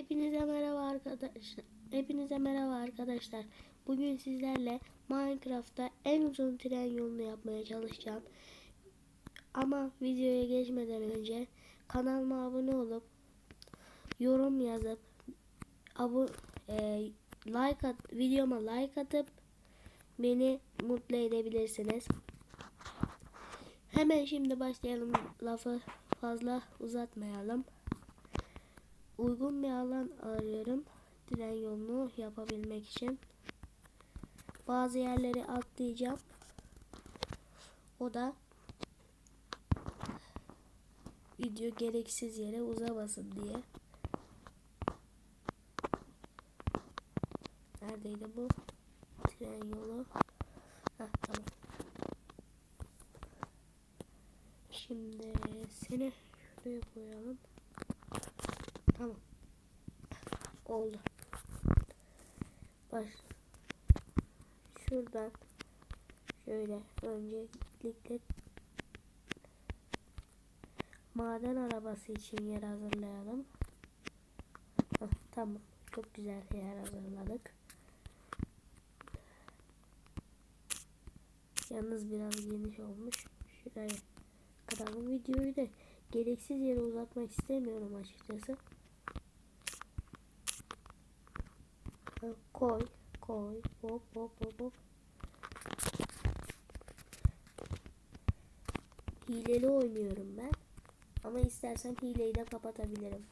Hepinize merhaba arkadaşlar. Hepinize merhaba arkadaşlar. Bugün sizlerle Minecraft'ta en uzun tren yolunu yapmaya çalışacağım. Ama videoya geçmeden önce kanalıma abone olup yorum yazıp abu e, like at videoma like atıp beni mutlu edebilirsiniz. Hemen şimdi başlayalım. Lafı fazla uzatmayalım uygun bir alan arıyorum. Tren yolunu yapabilmek için. Bazı yerleri atlayacağım. O da video gereksiz yere uzamasın diye. Neredeydi bu? Tren yolu. Heh, tamam. Şimdi seni şuraya koyalım. Tamam. Oldu. Baş. Şuradan şöyle öncelikle maden arabası için yer hazırlayalım. Heh, tamam. Çok güzel yer hazırladık. Yalnız biraz geniş olmuş. Şuraya kıralım videoyu da gereksiz yere uzatmak istemiyorum açıkçası. Koy, koy, hop hop hop hop. Hileli oynuyorum ben. Ama istersen hileyi de kapatabilirim.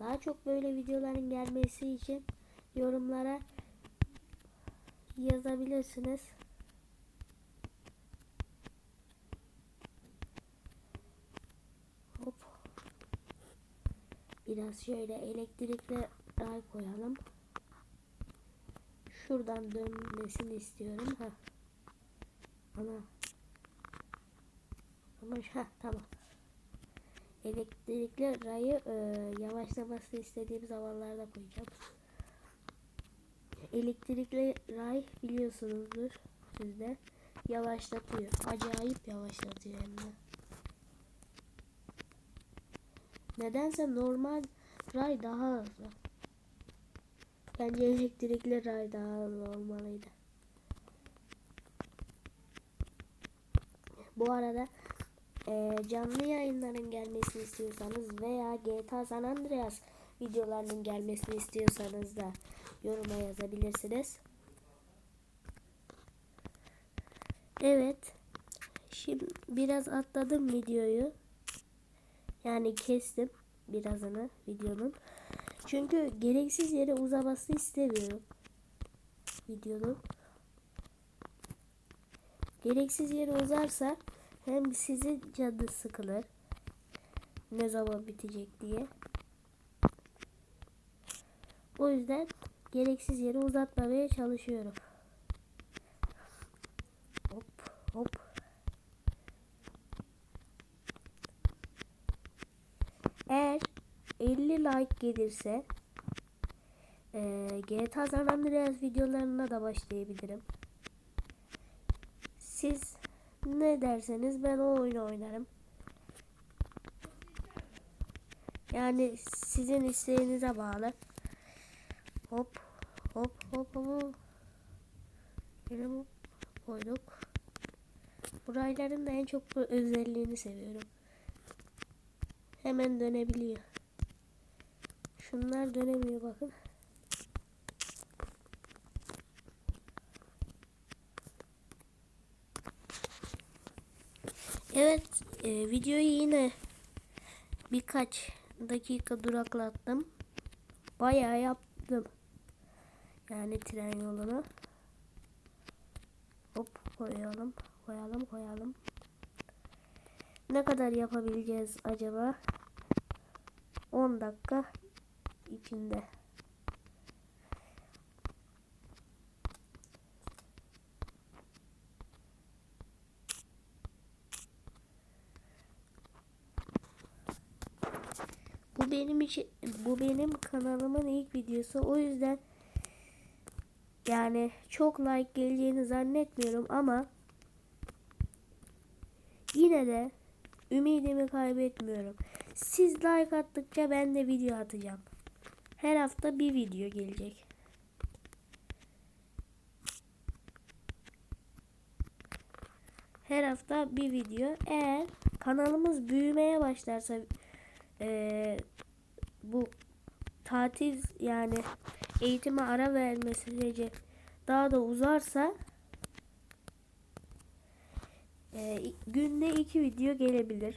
Daha çok böyle videoların gelmesi için yorumlara yazabilirsiniz. Hop. Biraz şöyle elektrikli ray koyalım. Şuradan dönmesini istiyorum. Ha. Ama ama ha tamam. Elektrikli rayı e, yavaşlamasını istediğim zamanlarda koyacağım. Elektrikli ray biliyorsunuzdur sizde yavaşlatıyor. Acayip yavaşlatıyor hem de. Nedense normal ray daha hızlı. Bence elektrikli ray daha hızlı olmalıydı. Bu arada e, canlı yayınların gelmesini istiyorsanız veya GTA San Andreas videolarının gelmesini istiyorsanız da yoruma yazabilirsiniz. Evet. Şimdi biraz atladım videoyu. Yani kestim birazını videonun. Çünkü gereksiz yere uzaması istemiyorum. Videonun. Gereksiz yere uzarsa hem sizin canı sıkılır. Ne zaman bitecek diye. O yüzden gereksiz yere uzatmamaya çalışıyorum. Hop hop. Eğer 50 like gelirse e, GTA San Andreas videolarına da başlayabilirim. Siz ne derseniz ben o oyunu oynarım. Yani sizin isteğinize bağlı. Hop hop hop hop. Benim koyduk. Burayların da en çok bu özelliğini seviyorum. Hemen dönebiliyor. Şunlar dönemiyor bakın. Evet, e, videoyu yine birkaç dakika duraklattım. Bayağı yaptım. Yani tren yolunu. Hop koyalım, koyalım, koyalım. Ne kadar yapabileceğiz acaba? 10 dakika içinde. Bu benim için bu benim kanalımın ilk videosu. O yüzden yani çok like geleceğini zannetmiyorum ama yine de ümidimi kaybetmiyorum. Siz like attıkça ben de video atacağım. Her hafta bir video gelecek. Her hafta bir video. Eğer kanalımız büyümeye başlarsa eee, bu tatil yani eğitime ara verme süreci daha da uzarsa eee, günde iki video gelebilir.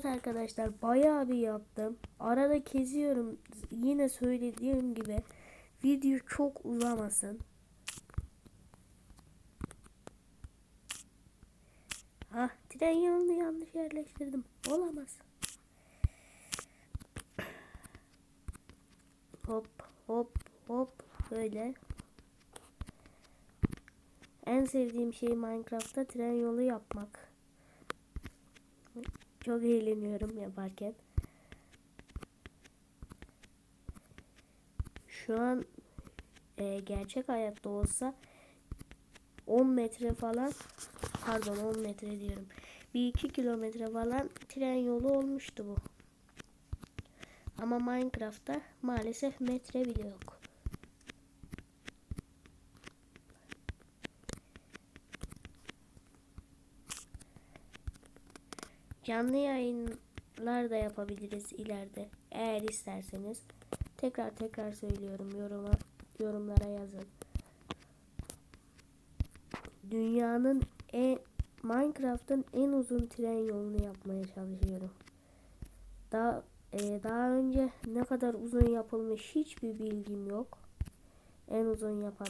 Evet arkadaşlar bayağı bir yaptım. Arada keziyorum. Yine söylediğim gibi video çok uzamasın. Ah tren yolunu yanlış yerleştirdim. Olamaz. Hop hop hop böyle. En sevdiğim şey Minecraft'ta tren yolu yapmak. Çok eğleniyorum yaparken. Şu an e, gerçek hayatta olsa 10 metre falan pardon 10 metre diyorum. Bir iki kilometre falan tren yolu olmuştu bu. Ama Minecraft'ta maalesef metre bile yok. Canlı yayınlar da yapabiliriz ileride. Eğer isterseniz. Tekrar tekrar söylüyorum. Yoruma, yorumlara yazın. Dünyanın en Minecraft'ın en uzun tren yolunu yapmaya çalışıyorum. Daha e, daha önce ne kadar uzun yapılmış hiçbir bilgim yok. En uzun yapan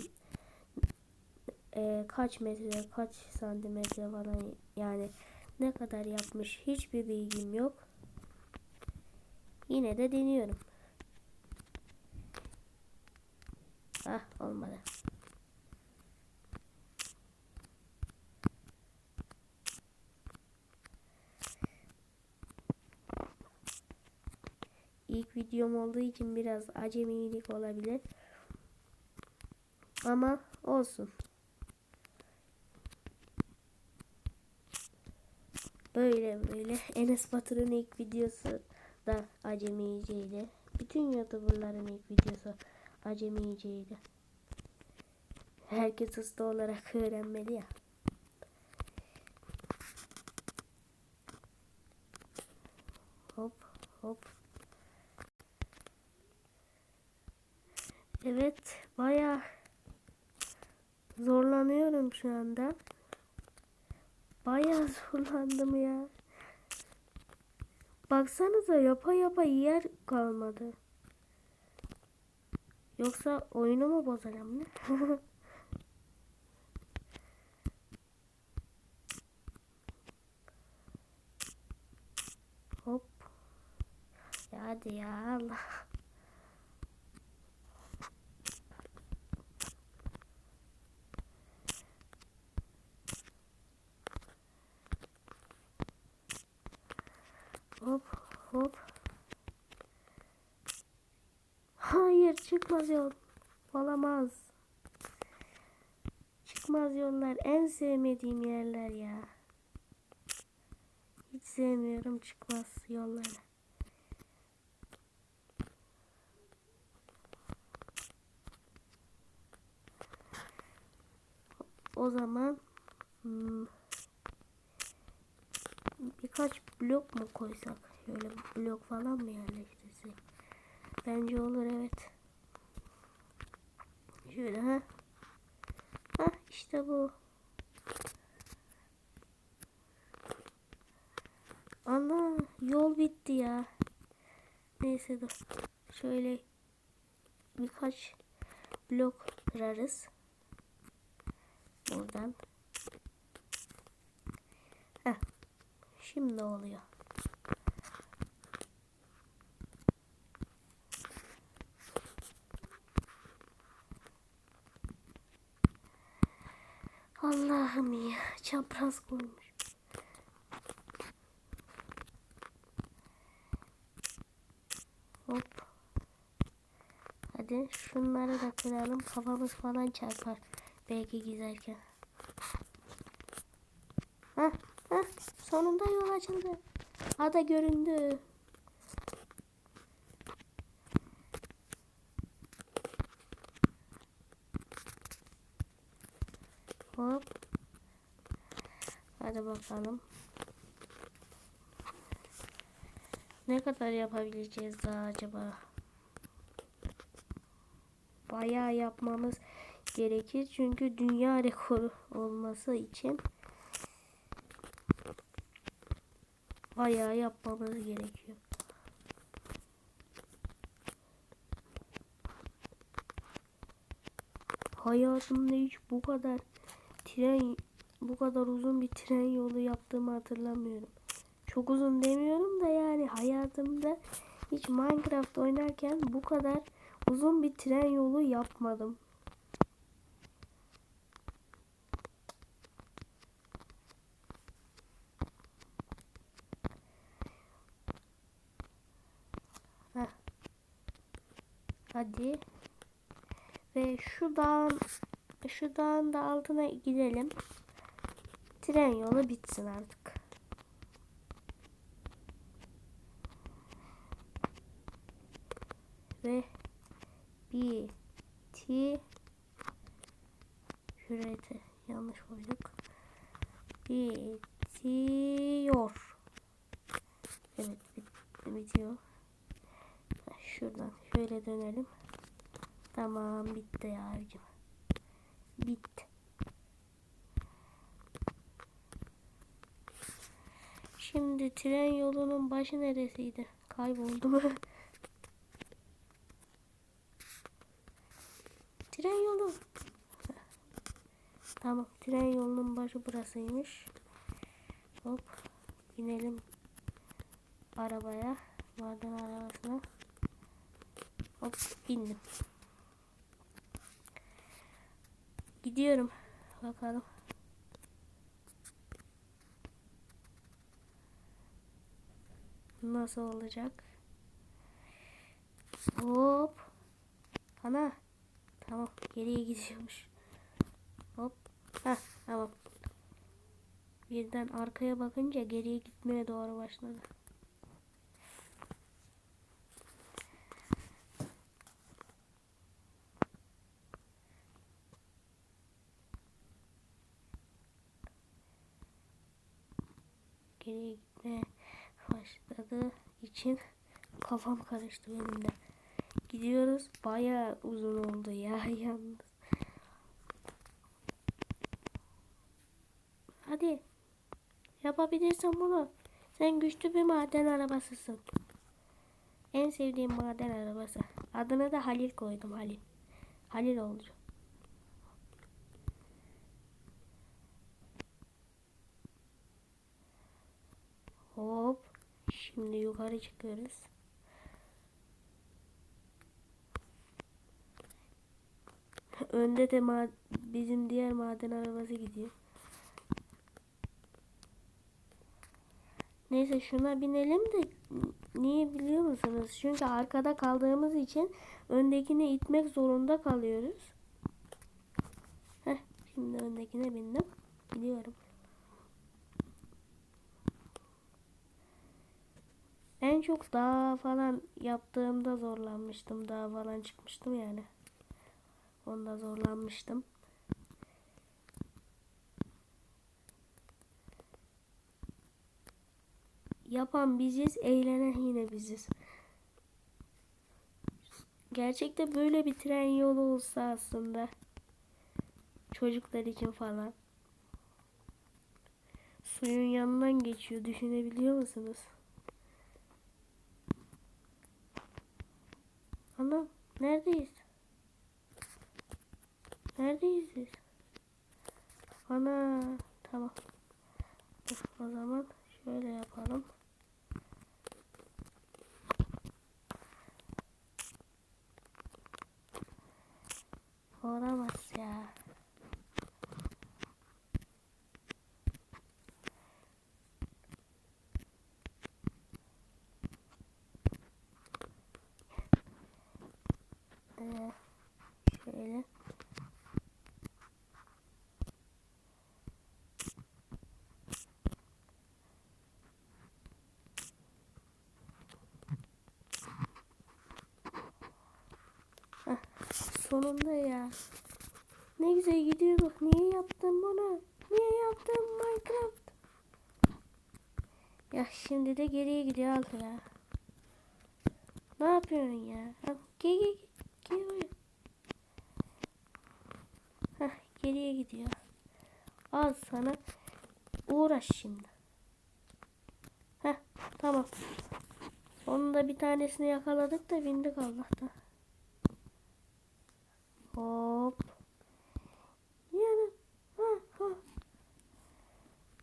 e, kaç metre, kaç santimetre falan yani ne kadar yapmış hiçbir bilgim yok. Yine de deniyorum. Ah olmadı. İlk videom olduğu için biraz acemilik olabilir. Ama olsun. Böyle böyle Enes Batur'un ilk videosu da acemiceydi. Bütün YouTuber'ların ilk videosu acemiceydi. Herkes hızlı olarak öğrenmeli ya. Hop hop. Evet baya zorlanıyorum şu anda. Bayağı zorlandım ya. Baksanıza yapa yapa yer kalmadı. Yoksa oyunu mu bozarım ne? Hop. Ya hadi ya Allah. Hop. Hayır çıkmaz yol. Olamaz. Çıkmaz yollar en sevmediğim yerler ya. Hiç sevmiyorum çıkmaz yolları. O zaman hmm, birkaç blok mu koysak? Şöyle blok falan mı yerleştirsek? Bence olur evet. Şöyle ha. Ha işte bu. Ana yol bitti ya. Neyse dur. Şöyle birkaç blok kırarız. Buradan. Heh. Şimdi oluyor. Allah'ım ya çapraz koymuş. Hop Hadi şunları da kıralım. Kafamız falan çarpar. Belki gizerken. Hah, hah, sonunda yol açıldı. Ada göründü. Hop. Hadi bakalım. Ne kadar yapabileceğiz daha acaba? Bayağı yapmamız gerekir çünkü dünya rekoru olması için bayağı yapmamız gerekiyor. Hayatımda hiç bu kadar tren bu kadar uzun bir tren yolu yaptığımı hatırlamıyorum. Çok uzun demiyorum da yani hayatımda hiç Minecraft oynarken bu kadar uzun bir tren yolu yapmadım. Heh. Hadi. Ve şu dağın şu dağın da altına gidelim. Tren yolu bitsin artık. Ve biti Şurayı yanlış koyduk. Bitiyor. Evet bit bitiyor. Şuradan şöyle dönelim. Tamam bitti abicim. Bitti. Tren yolunun başı neresiydi? Kayboldu mu? tren yolu. Tamam tren yolunun başı burasıymış. Hop binelim arabaya. Maden arabasına. Hop bindim. Gidiyorum. Bakalım. Nasıl olacak? Hop. Ana. Tamam. Geriye gidiyormuş. Hop. Heh, tamam. Birden arkaya bakınca geriye gitmeye doğru başladı. Geriye gitmeye başladığı için kafam karıştı benim de. Gidiyoruz. Bayağı uzun oldu ya yalnız. Hadi. Yapabilirsin bunu. Sen güçlü bir maden arabasısın. En sevdiğim maden arabası. Adını da Halil koydum Halil. Halil oldu. Hop. Şimdi yukarı çıkıyoruz. Önde de bizim diğer maden arabası gidiyor. Neyse şuna binelim de niye biliyor musunuz? Çünkü arkada kaldığımız için öndekini itmek zorunda kalıyoruz. Heh, şimdi öndekine bindim. Biliyorum. En çok dağ falan yaptığımda zorlanmıştım. Dağ falan çıkmıştım yani. Onda zorlanmıştım. Yapan biziz, eğlenen yine biziz. Gerçekte böyle bir tren yolu olsa aslında. Çocuklar için falan. Suyun yanından geçiyor. Düşünebiliyor musunuz? Anam neredeyiz? Neredeyiz biz? Ana tamam. O zaman şöyle yapalım. Olamaz ya. Ee, Şöyle. Heh, sonunda ya. Ne güzel gidiyorduk. Niye yaptın bunu? Niye yaptın Minecraft? Ya şimdi de geriye gidiyor al ya. Ne yapıyorsun ya? Gel gel gel. Gel. Heh, geriye gidiyor. Al sana. Uğraş şimdi. Heh, tamam. Sonunda bir tanesini yakaladık da bindik Allah'tan. Hop. Yani. Ha, ha.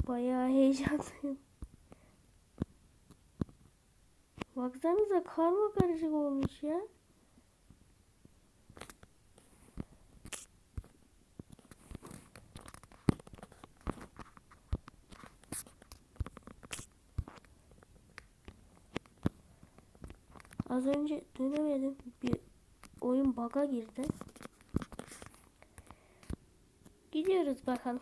Bayağı heyecanlıyım. Baksanıza karma karışık olmuş ya. Az önce dönemedim. Bir oyun bug'a girdi. Gidiyoruz bakalım.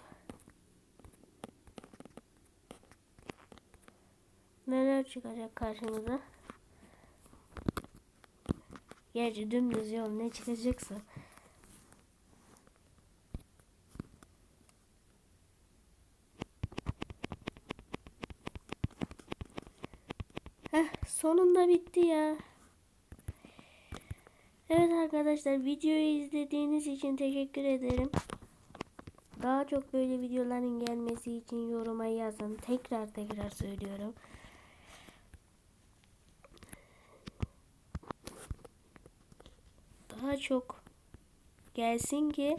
Neler çıkacak karşımıza? Gerçi dümdüz yol ne çıkacaksa. Heh, sonunda bitti ya. Evet arkadaşlar videoyu izlediğiniz için teşekkür ederim. Daha çok böyle videoların gelmesi için yoruma yazın. Tekrar tekrar söylüyorum. Daha çok gelsin ki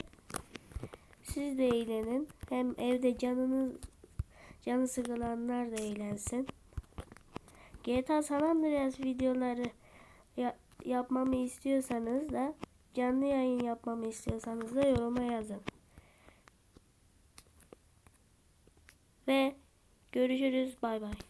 siz de eğlenin. Hem evde canınız canı sıkılanlar da eğlensin. GTA San Andreas videoları ya- yapmamı istiyorsanız da canlı yayın yapmamı istiyorsanız da yoruma yazın. Ve görüşürüz. Bay bay.